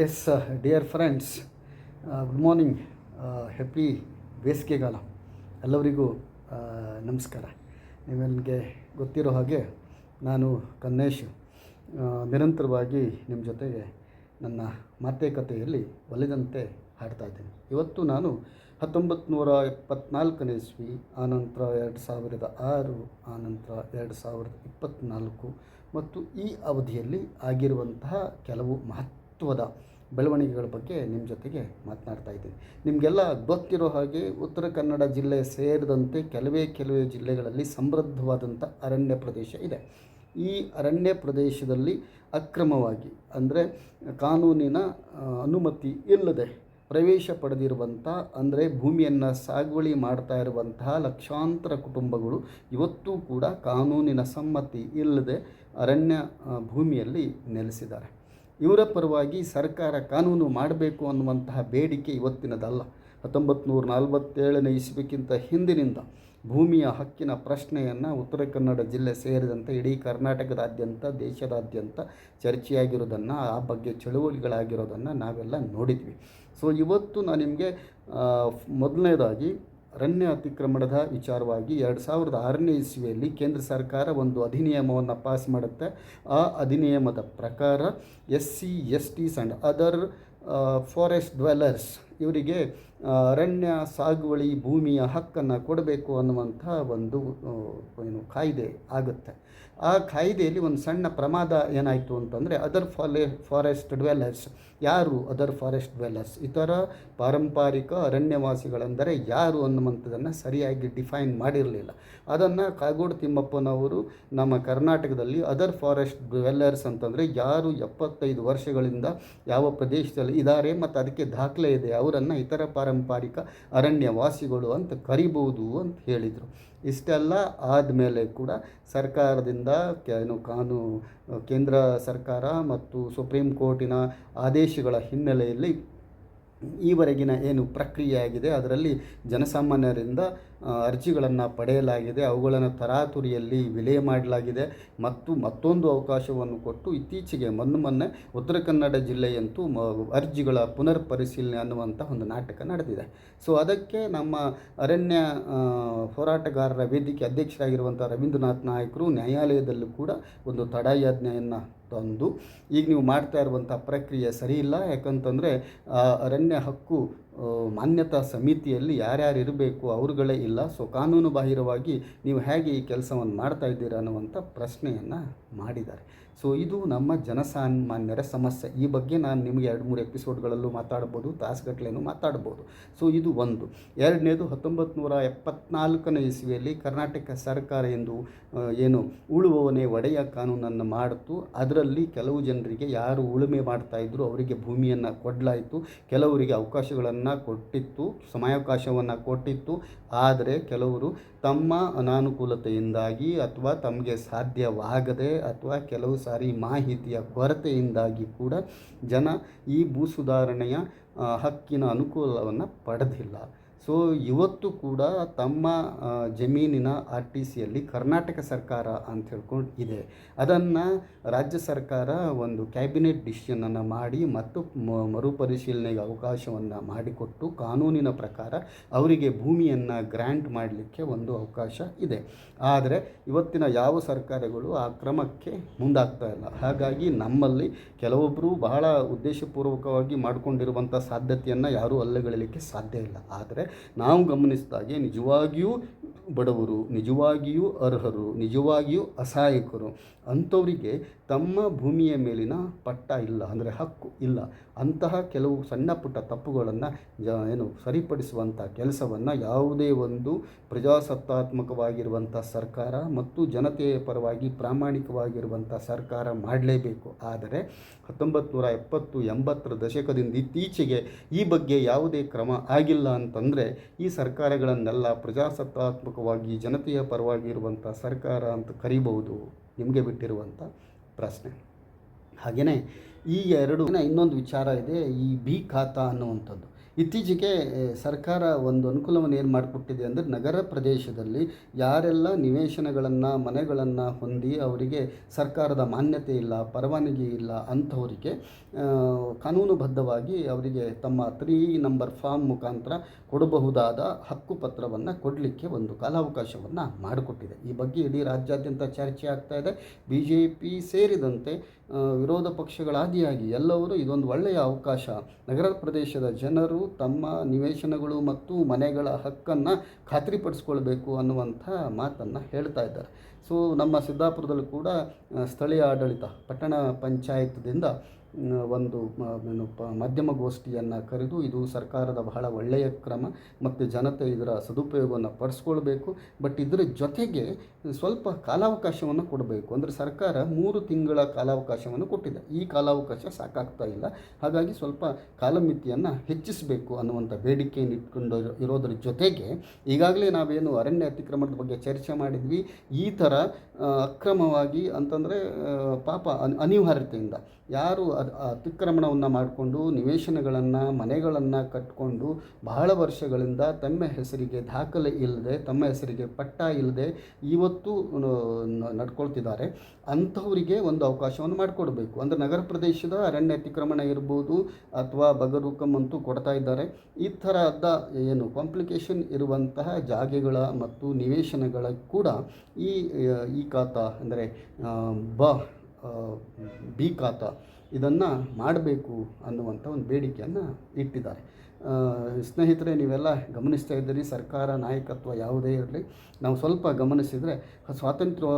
Yes dear friends good morning happy ಬೇಸಿಗೆಗಾಲ ಎಲ್ಲರಿಗೂ ನಮಸ್ಕಾರ. ನಿಮಗೆ ಗೊತ್ತಿರೋ ಹಾಗೆ ನಾನು ಕನ್ನೇಶ್ ನಿರಂತರವಾಗಿ ನಿಮ್ಮ ಜೊತೆಗೆ ನನ್ನ ಮಾತುಕತೆಯಲ್ಲಿ ಒಲಿದಂತೆ ಹಾಡ್ತಾ ಇದ್ದೇನೆ. ಇವತ್ತು ನಾನು ಹತ್ತೊಂಬತ್ತು ನೂರ ಎಪ್ಪತ್ನಾಲ್ಕನೇ ಇಸ್ವಿ ಆನಂತರ ಎರಡು ಸಾವಿರದ ಆರು ಆನಂತರ ಎರಡು ಸಾವಿರದ ಇಪ್ಪತ್ತ್ನಾಲ್ಕು ಮತ್ತು ಈ ಅವಧಿಯಲ್ಲಿ ಆಗಿರುವಂತಹ ಕೆಲವು ಮಹತ್ವದ ಬೆಳವಣಿಗೆಗಳ ಬಗ್ಗೆ ನಿಮ್ಮ ಜೊತೆಗೆ ಮಾತನಾಡ್ತಾ ಇದ್ದೀನಿ. ನಿಮಗೆಲ್ಲ ಗೊತ್ತಿರೋ ಹಾಗೆ ಉತ್ತರ ಕನ್ನಡ ಜಿಲ್ಲೆ ಸೇರಿದಂತೆ ಕೆಲವೇ ಕೆಲವೇ ಜಿಲ್ಲೆಗಳಲ್ಲಿ ಸಮೃದ್ಧವಾದಂಥ ಅರಣ್ಯ ಪ್ರದೇಶ ಇದೆ. ಈ ಅರಣ್ಯ ಪ್ರದೇಶದಲ್ಲಿ ಅಕ್ರಮವಾಗಿ ಅಂದರೆ ಕಾನೂನಿನ ಅನುಮತಿ ಇಲ್ಲದೆ ಪ್ರವೇಶ ಪಡೆದಿರುವಂಥ ಅಂದರೆ ಭೂಮಿಯನ್ನು ಸಾಗುವಳಿ ಮಾಡ್ತಾ ಇರುವಂತಹ ಲಕ್ಷಾಂತರ ಕುಟುಂಬಗಳು ಇವತ್ತೂ ಕೂಡ ಕಾನೂನಿನ ಸಮ್ಮತಿ ಇಲ್ಲದೆ ಅರಣ್ಯ ಭೂಮಿಯಲ್ಲಿ ನೆಲೆಸಿದ್ದಾರೆ. ಇವರ ಪರವಾಗಿ ಸರ್ಕಾರ ಕಾನೂನು ಮಾಡಬೇಕು ಅನ್ನುವಂತಹ ಬೇಡಿಕೆ ಇವತ್ತಿನದಲ್ಲ. ಹತ್ತೊಂಬತ್ತು ನೂರ ನಲವತ್ತೇಳನೇ ಇಸ್ವಿಕ್ಕಿಂತ ಹಿಂದಿನಿಂದ ಭೂಮಿಯ ಹಕ್ಕಿನ ಪ್ರಶ್ನೆಯನ್ನು ಉತ್ತರ ಕನ್ನಡ ಜಿಲ್ಲೆ ಸೇರಿದಂತೆ ಇಡೀ ಕರ್ನಾಟಕದಾದ್ಯಂತ, ದೇಶದಾದ್ಯಂತ ಚರ್ಚೆಯಾಗಿರೋದನ್ನು, ಆ ಬಗ್ಗೆ ಚಳುವಳಿಗಳಾಗಿರೋದನ್ನು ನಾವೆಲ್ಲ ನೋಡಿದ್ವಿ. ಸೊ ಇವತ್ತು ನಾನು ನಿಮಗೆ ಮೊದಲನೇದಾಗಿ ಅರಣ್ಯ ಅತಿಕ್ರಮಣದ ವಿಚಾರವಾಗಿ ಎರಡು ಸಾವಿರದ ಆರನೇ ಇಸ್ವಿಯಲ್ಲಿ ಕೇಂದ್ರ ಸರ್ಕಾರ ಒಂದು ಅಧಿನಿಯಮವನ್ನು ಪಾಸ್ ಮಾಡುತ್ತೆ. ಆ ಅಧಿನಿಯಮದ ಪ್ರಕಾರ S C S T and other forest dwellers ಇವರಿಗೆ ಅರಣ್ಯ ಸಾಗುವಳಿ ಭೂಮಿಯ ಹಕ್ಕನ್ನು ಕೊಡಬೇಕು ಅನ್ನುವಂಥ ಒಂದು ಏನು ಕಾಯ್ದೆ ಆಗುತ್ತೆ. ಆ ಕಾಯ್ದೆಯಲ್ಲಿ ಒಂದು ಸಣ್ಣ ಪ್ರಮಾದ ಏನಾಯಿತು ಅಂತಂದರೆ ಅದರ್ ಫಾಲೆ ಫಾರೆಸ್ಟ್ ಡ್ವೆಲ್ಲರ್ಸ್ ಯಾರು ಅದರ್ ಫಾರೆಸ್ಟ್ ಡ್ವೆಲ್ಲರ್ಸ್ ಇತರ ಪಾರಂಪರಿಕ ಅರಣ್ಯವಾಸಿಗಳೆಂದರೆ ಯಾರು ಅನ್ನುವಂಥದ್ದನ್ನು ಸರಿಯಾಗಿ ಡಿಫೈನ್ ಮಾಡಿರಲಿಲ್ಲ. ಅದನ್ನು ಕಾಗೋಡು ತಿಮ್ಮಪ್ಪನವರು ನಮ್ಮ ಕರ್ನಾಟಕದಲ್ಲಿ ಅದರ್ ಫಾರೆಸ್ಟ್ ಡ್ವೆಲ್ಲರ್ಸ್ ಅಂತಂದರೆ ಯಾರು ಎಪ್ಪತ್ತೈದು ವರ್ಷಗಳಿಂದ ಯಾವ ಪ್ರದೇಶದಲ್ಲಿ ಇದ್ದಾರೆ ಮತ್ತು ಅದಕ್ಕೆ ದಾಖಲೆ ಇದೆ, ಅವರನ್ನು ಇತರ ಪಾರಂಪರಿಕ ಅರಣ್ಯವಾಸಿಗಳು ಅಂತ ಕರಿಬೋದು ಅಂತ ಹೇಳಿದರು. ಇಷ್ಟೆಲ್ಲ ಆದಮೇಲೆ ಕೂಡ ಸರ್ಕಾರದಿಂದ ಏನು ಕಾನೂ ಕೇಂದ್ರ ಸರ್ಕಾರ ಮತ್ತು ಸುಪ್ರೀಂ ಕೋರ್ಟಿನ ಆದೇಶಗಳ ಹಿನ್ನೆಲೆಯಲ್ಲಿ ಈವರೆಗಿನ ಏನು ಪ್ರಕ್ರಿಯೆ ಆಗಿದೆ, ಅದರಲ್ಲಿ ಜನಸಾಮಾನ್ಯರಿಂದ ಅರ್ಜಿಗಳನ್ನು ಪಡೆಯಲಾಗಿದೆ, ಅವುಗಳನ್ನು ತರಾತುರಿಯಲ್ಲಿ ವಿಲೇ ಮಾಡಲಾಗಿದೆ ಮತ್ತು ಮತ್ತೊಂದು ಅವಕಾಶವನ್ನು ಕೊಟ್ಟು ಇತ್ತೀಚೆಗೆ ಮೊನ್ನೆ ಮೊನ್ನೆ ಉತ್ತರ ಕನ್ನಡ ಜಿಲ್ಲೆಯಂತೂ ಅರ್ಜಿಗಳ ಪುನರ್ ಪರಿಶೀಲನೆ ಅನ್ನುವಂಥ ಒಂದು ನಾಟಕ ನಡೆದಿದೆ. ಸೊ, ಅದಕ್ಕೆ ನಮ್ಮ ಅರಣ್ಯ ಹೋರಾಟಗಾರರ ವೇದಿಕೆ ಅಧ್ಯಕ್ಷರಾಗಿರುವಂಥ ರವೀಂದ್ರನಾಥ್ ನಾಯಕರು ನ್ಯಾಯಾಲಯದಲ್ಲೂ ಕೂಡ ಒಂದು ತಡೆಯಾಜ್ಞೆಯನ್ನು ತಂದು ಈಗ ನೀವು ಮಾಡ್ತಾ ಇರುವಂಥ ಪ್ರಕ್ರಿಯೆ ಸರಿ ಇಲ್ಲ. ಯಾಕಂತಂದರೆ ಅರಣ್ಯ ಹಕ್ಕು ಮಾನ್ಯತಾ ಸಮಿತಿಯಲ್ಲಿ ಯಾರ್ಯಾರು ಇರಬೇಕು ಅವ್ರುಗಳೇ ಇಲ್ಲ. ಸೊ ಕಾನೂನು ಬಾಹಿರವಾಗಿ ನೀವು ಹೇಗೆ ಈ ಕೆಲಸವನ್ನು ಮಾಡ್ತಾ ಇದ್ದೀರಾ ಅನ್ನುವಂಥ ಪ್ರಶ್ನೆಯನ್ನು ಮಾಡಿದ್ದಾರೆ. ಸೊ ಇದು ನಮ್ಮ ಜನಸಾಮಾನ್ಯರ ಸಮಸ್ಯೆ. ಈ ಬಗ್ಗೆ ನಾನು ನಿಮಗೆ ಎರಡು ಮೂರು ಎಪಿಸೋಡ್ಗಳಲ್ಲೂ ಮಾತಾಡ್ಬೋದು ತಾಸುಗಟ್ಟಲೆನೂ ಮಾತಾಡ್ಬೋದು. ಸೊ ಇದು ಒಂದು. ಎರಡನೇದು ಹತ್ತೊಂಬತ್ತು ನೂರ ಎಪ್ಪತ್ನಾಲ್ಕನೇ ಇಸ್ವಿಯಲ್ಲಿ ಕರ್ನಾಟಕ ಸರ್ಕಾರ ಎಂದು ಏನು ಉಳುವವನೇ ಒಡೆಯ ಕಾನೂನನ್ನು ಮಾಡಿತು. ಅದರಲ್ಲಿ ಕೆಲವು ಜನರಿಗೆ ಯಾರು ಉಳುಮೆ ಮಾಡ್ತಾ ಇದ್ರು ಅವರಿಗೆ ಭೂಮಿಯನ್ನು ಕೊಡಲಾಯಿತು. ಕೆಲವರಿಗೆ ಅವಕಾಶಗಳನ್ನು ಕೊಟ್ಟಿತ್ತು, ಸಮಯಾವಕಾಶವನ್ನು ಕೊಟ್ಟಿತ್ತು. ಆದರೆ ಕೆಲವರು ತಮ್ಮ ಅನಾನುಕೂಲತೆಯಿಂದಾಗಿ ಅಥವಾ ತಮಗೆ ಸಾಧ್ಯವಾಗದೆ ಅಥವಾ ಕೆಲವು ಸಾರಿ ಮಾಹಿತಿಯ ಕೊರತೆಯಿಂದಾಗಿ ಕೂಡ ಜನ ಈ ಭೂ ಸುಧಾರಣೆಯ ಹಕ್ಕಿನ ಅನುಕೂಲವನ್ನು ಪಡೆದಿಲ್ಲ. ಸೊ ಇವತ್ತು ಕೂಡ ತಮ್ಮ ಜಮೀನಿನ ಆರ್ ಟಿ ಸಿಯಲ್ಲಿ ಕರ್ನಾಟಕ ಸರ್ಕಾರ ಅಂತ ಹೇಳ್ಕೊಂಡು ಇದೆ. ಅದನ್ನು ರಾಜ್ಯ ಸರ್ಕಾರ ಒಂದು ಕ್ಯಾಬಿನೆಟ್ ಡಿಸಿಷನನ್ನು ಮಾಡಿ ಮತ್ತು ಮರುಪರಿಶೀಲನೆಗೆ ಅವಕಾಶವನ್ನು ಮಾಡಿಕೊಟ್ಟು ಕಾನೂನಿನ ಪ್ರಕಾರ ಅವರಿಗೆ ಭೂಮಿಯನ್ನು ಗ್ರ್ಯಾಂಟ್ ಮಾಡಲಿಕ್ಕೆ ಒಂದು ಅವಕಾಶ ಇದೆ. ಆದರೆ ಇವತ್ತಿನ ಯಾವ ಸರ್ಕಾರಗಳು ಆ ಕ್ರಮಕ್ಕೆ ಮುಂದಾಗ್ತಾ ಇಲ್ಲ. ಹಾಗಾಗಿ ನಮ್ಮಲ್ಲಿ ಕೆಲವೊಬ್ಬರು ಬಹಳ ಉದ್ದೇಶಪೂರ್ವಕವಾಗಿ ಮಾಡಿಕೊಂಡಿರುವಂಥ ಸಾಧ್ಯತೆಯನ್ನು ಯಾರೂ ಅಲ್ಲಗಳಲಿಕ್ಕೆ ಸಾಧ್ಯ ಇಲ್ಲ. ಆದರೆ ನಾವು ಗಮನಿಸಿದಾಗೆ ನಿಜವಾಗಿಯೂ ಬಡವರು ನಿಜವಾಗಿಯೂ ಅರ್ಹರು, ನಿಜವಾಗಿಯೂ ಅಸಹಾಯಕರು, ಅಂಥವರಿಗೆ ತಮ್ಮ ಭೂಮಿಯ ಮೇಲಿನ ಪಟ್ಟ ಇಲ್ಲ, ಅಂದರೆ ಹಕ್ಕು ಇಲ್ಲ. ಅಂತಹ ಕೆಲವು ಸಣ್ಣ ಪುಟ್ಟ ತಪ್ಪುಗಳನ್ನು ಏನು ಸರಿಪಡಿಸುವಂಥ ಕೆಲಸವನ್ನು ಯಾವುದೇ ಒಂದು ಪ್ರಜಾಸತ್ತಾತ್ಮಕವಾಗಿರುವಂಥ ಸರ್ಕಾರ ಮತ್ತು ಜನತೆಯ ಪರವಾಗಿ ಪ್ರಾಮಾಣಿಕವಾಗಿರುವಂಥ ಸರ್ಕಾರ ಮಾಡಲೇಬೇಕು. ಆದರೆ ಹತ್ತೊಂಬತ್ತು ನೂರ ಎಪ್ಪತ್ತು ಎಂಬತ್ತರ ದಶಕದಿಂದ ಇತ್ತೀಚೆಗೆ ಈ ಬಗ್ಗೆ ಯಾವುದೇ ಕ್ರಮ ಆಗಿಲ್ಲ ಅಂತಂದರೆ ಈ ಸರ್ಕಾರಗಳನ್ನೆಲ್ಲ ಪ್ರಜಾಸತ್ತಾತ್ಮಕವಾಗಿ ಜನತೆಯ ಪರವಾಗಿ ಇರುವಂಥ ಸರ್ಕಾರ ಅಂತ ಕರಿಬಹುದು, ನಿಮಗೆ ಬಿಟ್ಟಿರುವಂಥ ಪ್ರಶ್ನೆ. ಹಾಗೆಯೇ ಈ ಎರಡು ಇನ್ನೊಂದು ವಿಚಾರ ಇದೆ, ಈ ಬಿ ಖಾತಾ ಅನ್ನುವಂಥದ್ದು. ಇತ್ತೀಚೆಗೆ ಸರ್ಕಾರ ಒಂದು ಅನುಕೂಲವನ್ನು ಏನು ಮಾಡಿಕೊಟ್ಟಿದೆ ಅಂದರೆ ನಗರ ಪ್ರದೇಶದಲ್ಲಿ ಯಾರೆಲ್ಲ ನಿವೇಶನಗಳನ್ನು, ಮನೆಗಳನ್ನು ಹೊಂದಿ ಅವರಿಗೆ ಸರ್ಕಾರದ ಮಾನ್ಯತೆ ಇಲ್ಲ, ಪರವಾನಗಿ ಇಲ್ಲ ಅಂಥವರಿಗೆ ಕಾನೂನುಬದ್ಧವಾಗಿ ಅವರಿಗೆ ತಮ್ಮ ತ್ರೀ ನಂಬರ್ ಫಾರ್ಮ್ ಮುಖಾಂತರ ಕೊಡಬಹುದಾದ ಹಕ್ಕುಪತ್ರವನ್ನು ಕೊಡಲಿಕ್ಕೆ ಒಂದು ಕಾಲಾವಕಾಶವನ್ನು ಮಾಡಿಕೊಟ್ಟಿದೆ. ಈ ಬಗ್ಗೆ ಇಡೀ ರಾಜ್ಯಾದ್ಯಂತ ಚರ್ಚೆ ಆಗ್ತಾ ಇದೆ. ಬಿ ಜೆ ಪಿ ಸೇರಿದಂತೆ ವಿರೋಧ ಪಕ್ಷಗಳಾದಿಯಾಗಿ ಎಲ್ಲವರು ಇದೊಂದು ಒಳ್ಳೆಯ ಅವಕಾಶ. ನಗರ ಪ್ರದೇಶದ ಜನರು ತಮ್ಮ ನಿವೇಶನಗಳು ಮತ್ತು ಮನೆಗಳ ಹಕ್ಕನ್ನು ಖಾತ್ರಿಪಡಿಸ್ಕೊಳ್ಬೇಕು ಅನ್ನುವಂಥ ಮಾತನ್ನು ಹೇಳ್ತಾ ಇದ್ದಾರೆ. ಸೊ, ನಮ್ಮ ಸಿದ್ದಾಪುರದಲ್ಲೂ ಕೂಡ ಸ್ಥಳೀಯ ಆಡಳಿತ, ಪಟ್ಟಣ ಪಂಚಾಯತ್ದಿಂದ ಒಂದು ಪ ಮಾಧ್ಯಮಗೋಷ್ಠಿಯನ್ನು ಕರೆದು ಇದು ಸರ್ಕಾರದ ಬಹಳ ಒಳ್ಳೆಯ ಕ್ರಮ ಮತ್ತು ಜನತೆ ಇದರ ಸದುಪಯೋಗವನ್ನು ಪಡಿಸ್ಕೊಳ್ಬೇಕು. ಬಟ್ ಇದರ ಜೊತೆಗೆ ಸ್ವಲ್ಪ ಕಾಲಾವಕಾಶವನ್ನು ಕೊಡಬೇಕು. ಅಂದರೆ ಸರ್ಕಾರ ಮೂರು ತಿಂಗಳ ಕಾಲಾವಕಾಶವನ್ನು ಕೊಟ್ಟಿದೆ. ಈ ಕಾಲಾವಕಾಶ ಸಾಕಾಗ್ತಾ ಇಲ್ಲ. ಹಾಗಾಗಿ ಸ್ವಲ್ಪ ಕಾಲಮಿತಿಯನ್ನು ಹೆಚ್ಚಿಸಬೇಕು ಅನ್ನುವಂಥ ಬೇಡಿಕೆಯನ್ನು ಇಟ್ಕೊಂಡು ಇರೋ- ಇರೋದ್ರ ಜೊತೆಗೆ ಈಗಾಗಲೇ ನಾವೇನು ಅರಣ್ಯ ಅತಿಕ್ರಮಣದ ಬಗ್ಗೆ ಚರ್ಚೆ ಮಾಡಿದ್ವಿ. ಈ ಥರ ಅಕ್ರಮವಾಗಿ ಅಂತಂದರೆ ಪಾಪ ಅನ್- ಅನಿವಾರ್ಯತೆಯಿಂದ ಯಾರು ಅದು ಅತಿಕ್ರಮಣವನ್ನು ಮಾಡಿಕೊಂಡು ನಿವೇಶನಗಳನ್ನು, ಮನೆಗಳನ್ನು ಕಟ್ಕೊಂಡು ಬಹಳ ವರ್ಷಗಳಿಂದ ತಮ್ಮ ಹೆಸರಿಗೆ ದಾಖಲೆ ಇಲ್ಲದೆ ತಮ್ಮ ಹೆಸರಿಗೆ ಪಟ್ಟ ಇಲ್ಲದೆ ಇವತ್ತು ನಡ್ಕೊಳ್ತಿದ್ದಾರೆ. ಅಂಥವರಿಗೆ ಒಂದು ಅವಕಾಶವನ್ನು ಮಾಡಿಕೊಡ್ಬೇಕು. ಅಂದರೆ ನಗರ ಪ್ರದೇಶದ ಅರಣ್ಯ ಅತಿಕ್ರಮಣ ಇರ್ಬೋದು ಅಥವಾ ಬಗರುಕಮ್ ಅಂತೂ ಕೊಡ್ತಾ ಇದ್ದಾರೆ. ಈ ಥರದ ಏನು ಕಾಂಪ್ಲಿಕೇಶನ್ ಇರುವಂತಹ ಜಾಗೆಗಳ ಮತ್ತು ನಿವೇಶನಗಳ ಕೂಡ ಈ ಈ ಖಾತ ಅಂದರೆ ಬ ಬಿ ಖಾತಾ ಇದನ್ನು ಮಾಡಬೇಕು ಅನ್ನುವಂಥ ಒಂದು ಬೇಡಿಕೆಯನ್ನು ಇಟ್ಟಿದ್ದಾರೆ. ಸ್ನೇಹಿತರೆ, ನೀವೆಲ್ಲ ಗಮನಿಸ್ತಾ ಇದ್ದೀರಿ, ಸರ್ಕಾರ ನಾಯಕತ್ವ ಯಾವುದೇ ಇರಲಿ, ನಾವು ಸ್ವಲ್ಪ ಗಮನಿಸಿದರೆ ಸ್ವಾತಂತ್ರ್ಯ